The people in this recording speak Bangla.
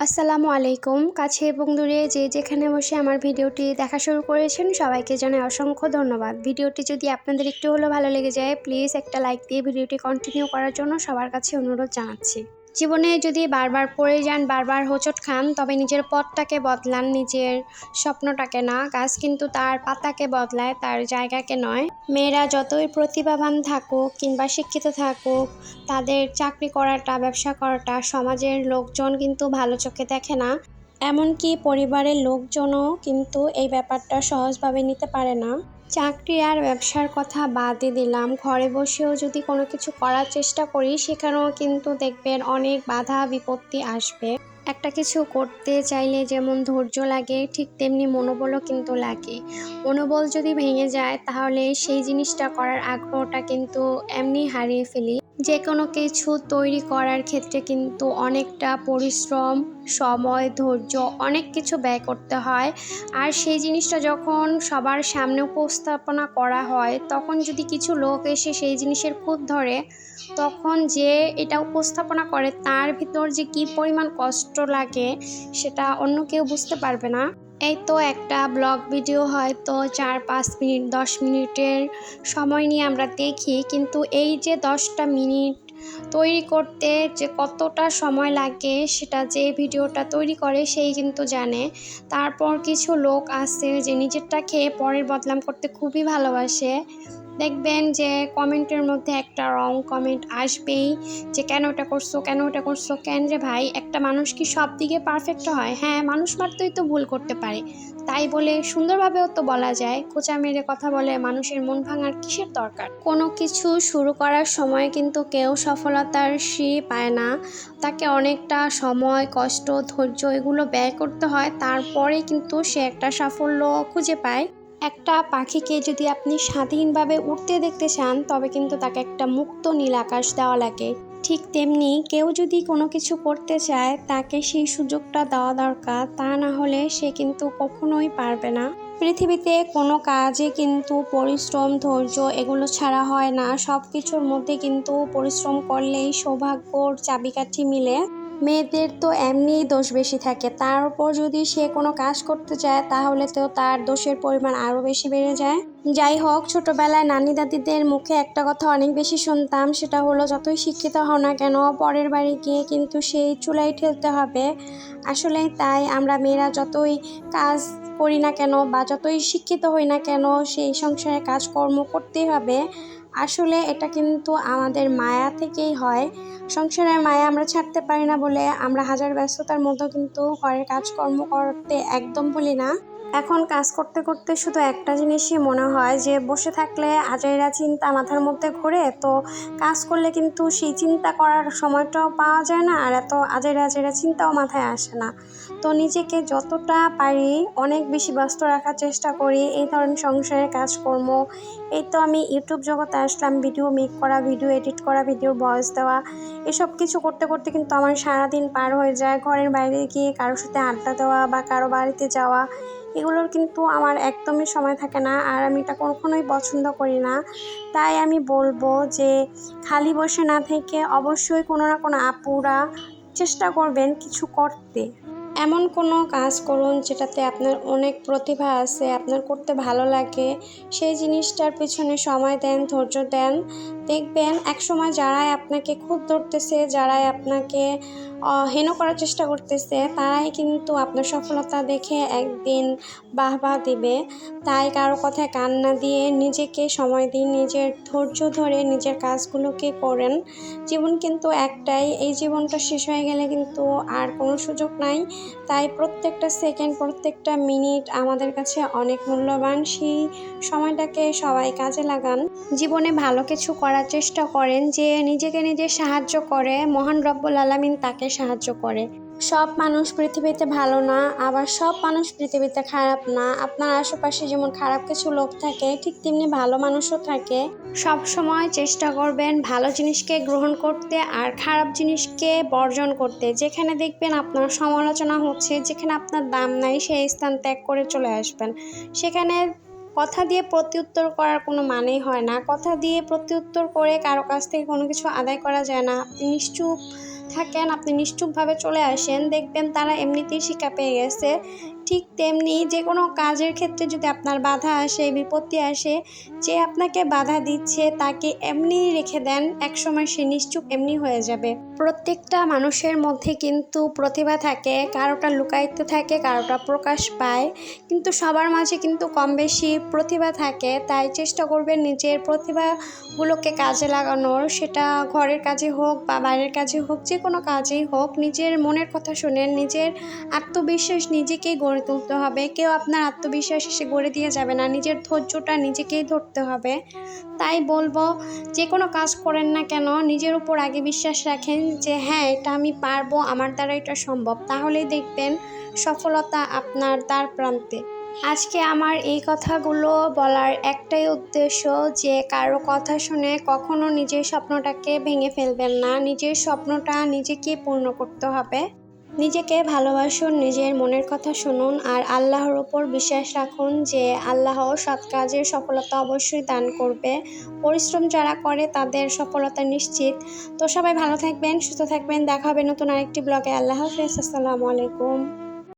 আসসালামু আলাইকুম। কাছে এবং দূরে যে যেখানে বসে আমার ভিডিওটি দেখা শুরু করেছেন, সবাইকে জানাই অসংখ্য ধন্যবাদ। ভিডিওটি যদি আপনাদের একটু হলেও ভালো লেগে যায় প্লিজ একটা লাইক দিয়ে ভিডিওটি কন্টিনিউ করার জন্য সবার কাছে অনুরোধ জানাচ্ছি। জীবনে যদি বারবার পড়ে যান, বারবার হোঁচট খান, তবে নিজের পথটাকে বদলান, নিজের স্বপ্নটাকে না, গাছ কিন্তু তার পাতাকে বদলায়, তার জায়গাকে নয়। মেয়েরা যতই প্রতিভাবান থাকুক কিংবা শিক্ষিত থাকুক, তাদের চাকরি করাটা, ব্যবসা করাটা, সমাজের লোকজন কিন্তু ভালো চোখে দেখে না। এমনকি পরিবারের লোকজনও কিন্তু এই ব্যাপারটা সহজভাবে নিতে পারে না। চাকরি আর ব্যবসার কথা বাদই দিলাম। ঘরে বসেও যদি কোনো কিছু করার চেষ্টা করি, সেখানেও কিন্তু দেখবেন অনেক বাধা, বিপত্তি আসবে। একটা কিছু করতে চাইলে যেমন ধৈর্য লাগে, ঠিক তেমনি মনোবলও কিন্তু লাগে। মনোবল যদি ভেঙে যায়, তাহলে সেই জিনিসটা করার আগ্রহটা কিন্তু এমনি হারিয়ে ফেলি। যে কোনো কিছু তৈরি করার ক্ষেত্রে কিন্তু অনেকটা পরিশ্রম, সময়, ধৈর্য অনেক কিছু ব্যয় করতে হয়। আর সেই জিনিসটা যখন সবার সামনে উপস্থাপনা করা হয়, তখন যদি কিছু লোক এসে সেই জিনিসের খুঁত ধরে, তখন যে এটা উপস্থাপনা করে, তার ভিতর যে কী পরিমাণ কষ্ট লাগে, সেটা অন্য কেউ বুঝতে পারবে না। এই তো একটা ব্লগ ভিডিও হয়তো চার, পাঁচ মিনিট, দশ মিনিটের সময় নিয়ে আমরা দেখি। কিন্তু এই যে দশটা মিনিট তৈরি করতে যে কতটা সময় লাগে সেটা যে ভিডিওটা তৈরি করে সেই কিন্তু জানে। তারপর কিছু লোক আছে যে নিজেরটা খেয়ে পরের বদলাম করতে খুবই ভালোবাসে। দেখবেন যে কমেন্টের মধ্যে একটা রং কমেন্ট আসবেই যে কেন ওটা করছ, কেন ওটা করছ, কেন রে ভাই? একটা মানুষ কি সব দিকে পারফেক্ট হয়? হ্যাঁ মানুষ মাত্রই তো ভুল করতে পারে। তাই বলে সুন্দরভাবেও তো বলা যায় কোচা মেরে কথা বলে মানুষের মন ভাঙার কিসের দরকার? কোনো কিছু শুরু করার সময় কিন্তু কেউ সফলতার সি পায় না। তাকে অনেকটা সময়, কষ্ট, ধৈর্য এগুলো ব্যয় করতে হয়, তারপরে কিন্তু সে একটা সাফল্য খুঁজে পায়। একটা পাখিকে যদি আপনি স্বাধীনভাবে উঠতে দেখতে চান, তবে কিন্তু তাকে একটা মুক্ত নীল আকাশ দেওয়া লাগে। ঠিক তেমনি কেউ যদি কোনো কিছু করতে চায়, তাকে সেই সুযোগটা দেওয়া দরকার। তা না হলে সে কিন্তু কখনোই পারবে না। পৃথিবীতে কোনো কাজে কিন্তু পরিশ্রম, ধৈর্য এগুলো ছাড়া হয় না। সব কিছুর মধ্যে কিন্তু পরিশ্রম করলেই সৌভাগ্যর চাবিকাঠি মিলে। মেয়েদের তো এমনিই দোষ বেশি থাকে। তার উপর যদি সে কোনো কাজ করতে চায়, তাহলে তো তার দোষের পরিমাণ আরও বেশি বেড়ে যায়। যাই হোক, ছোটোবেলায় নানি দাদিদের মুখে একটা কথা অনেক বেশি শুনতাম, সেটা হলো, যতই শিক্ষিত হও না কেন, পরের বাড়ি গিয়ে কিন্তু সেই চুলাই ঠেলতে হবে। আসলে তাই, আমরা মেয়েরা যতই কাজ করি না কেন, বা যতই শিক্ষিত হই না কেন, সেই সংসারে কাজকর্ম করতেই হবে। আসলে এটা কিন্তু আমাদের মায়া থেকেই হয়। সংসারের মায়া আমরা ছাড়তে পারি না বলে আমরা হাজার ব্যস্ততার মতো কিন্তু ঘরের কাজকর্ম করতে একদম বলি না। এখন কাজ করতে করতে শুধু একটা জিনিসই মনে হয় যে, বসে থাকলে আজাইরা চিন্তা মাথার মধ্যে ঘুরে, তো কাজ করলে কিন্তু সেই চিন্তা করার সময়টাও পাওয়া যায় না, আর এত আজাইরা আজাইরা চিন্তাও মাথায় আসে না। তো নিজেকে যতটা পারি অনেক বেশি ব্যস্ত রাখার চেষ্টা করি, এই ধরনের সংসারের কাজকর্ম। এই তো আমি ইউটিউব জগতে আসলাম ভিডিও মেক করা ভিডিও এডিট করা ভিডিওর ভয়েস দেওয়া। এসব কিছু করতে করতে কিন্তু আমার সারাদিন পার হয়ে যায়। ঘরের বাইরে গিয়ে কারোর সাথে আড্ডা দেওয়া বা কারও বাড়িতে যাওয়া, এগুলোর কিন্তু আমার একদমই সময় থাকে না। আর আমি এটা কখনোই পছন্দ করি না। তাই আমি বলব যে খালি বসে না থেকে অবশ্যই কোনো না কোনো আপুরা চেষ্টা করবেন কিছু করতে। এমন কোনো কাজ করুন যেটাতে আপনার অনেক প্রতিভা আছে, আপনার করতে ভালো লাগে। সেই জিনিসটার পিছনে সময় দেন, ধৈর্য দেন। দেখবেন একসময় যারাই আপনাকে খুব ধরতেছে, যারাই আপনাকে হেন করার চেষ্টা করতেছে, তারাই কিন্তু আপনার সফলতা দেখে একদিন বাহ বাহ দিবে। তাই কারও কথায় কান না দিয়ে নিজেকে সময় দিন, নিজের ধৈর্য ধরে নিজের কাজগুলোকে করেন। জীবন কিন্তু একটাই, এই জীবনটা শেষ হয়ে গেলে কিন্তু আর কোনো সুযোগ নাই। তাই প্রত্যেকটা সেকেন্ড প্রত্যেকটা মিনিট আমাদের কাছে অনেক মূল্যবান। সেই সময়টাকে সবাই কাজে লাগান। জীবনে ভালো কিছু করার চেষ্টা করেন যে নিজেকে নিজে সাহায্য করে। মহান রব্বুল আলমিন তাকে সাহায্য করে। সব মানুষ পৃথিবীতে ভালো না, আবার সব মানুষ পৃথিবীতে খারাপ না। আপনার আশেপাশে যেমন খারাপ কিছু লোক থাকে, ঠিক তেমনি ভালো মানুষও থাকে। সব সময় চেষ্টা করবেন ভালো জিনিসকে গ্রহণ করতে আর খারাপ জিনিসকে বর্জন করতে। যেখানে দেখবেন আপনার সমালোচনা হচ্ছে, যেখানে আপনার দাম নাই, সেই স্থান ত্যাগ করে চলে আসবেন। সেখানে কথা দিয়ে প্রত্যুত্তর করার কোনো মানেই হয় না। কথা দিয়ে প্রত্যুত্তর করে কারও কাছ থেকে কোনো কিছু আদায় করা যায় না। আপনি নিশ্চুপ থাকেন আপনি নিশ্চুপভাবে চলে আসেন দেখবেন তারা এমনিতেই শিক্ষা পেয়ে গেছে। ঠিক তেমনি যে কোনো কাজের ক্ষেত্রে যদি আপনার বাধা আসে, বিপত্তি আসে, যে আপনাকে বাধা দিচ্ছে তাকে এমনি রেখে দেন, একসময় সে নিশ্চুপ এমনি হয়ে যাবে। প্রত্যেকটা মানুষের মধ্যে কিন্তু প্রতিভা থাকে, কারোটা লুকায়িত থাকে, কারোটা প্রকাশ পায়। কিন্তু সবার মাঝে কিন্তু কম বেশি প্রতিভা থাকে, তাই চেষ্টা করবেন নিজের প্রতিভাগুলোকে কাজে লাগানোর। সেটা ঘরের কাজে হোক বা বাইরের কাজে হোক, যে কোনো কাজেই হোক, নিজের মনের কথা শুনেন, নিজের আত্মবিশ্বাস নিজেকেই গড়ে তুলতে হবে। কেউ আপনার আত্মবিশ্বাস এসে গড়ে দিয়ে যাবে না। নিজের ধৈর্যটা নিজেকেই ধরতে হবে। তাই বলব, যে কোনো কাজ করেন না কেন, নিজের উপর আগে বিশ্বাস রাখেন যে হ্যাঁ এটা আমি পারব, আমার দ্বারা এটা সম্ভব। তাহলেই দেখবেন সফলতা আপনার দ্বার প্রান্তে। আজকে আমার এই কথাগুলো বলার একটাই উদ্দেশ্য যে, কারও কথা শুনে কখনো নিজের স্বপ্নটাকে ভেঙে ফেলবেন না। নিজের স্বপ্নটা নিজেকে পূর্ণ করতে হবে। নিজেকে ভালোবাসুন, নিজের মনের কথা শুনুন আর আল্লাহর ওপর বিশ্বাস রাখুন যে আল্লাহ সৎ কাজের সফলতা অবশ্যই দান করবে। পরিশ্রম যারা করে তাদের সফলতা নিশ্চিত। তো সবাই ভালো থাকবেন, সুস্থ থাকবেন। দেখা হবে নতুন আরেকটি ব্লগে। আল্লাহ হাফেজ। আসসালামু আলাইকুম।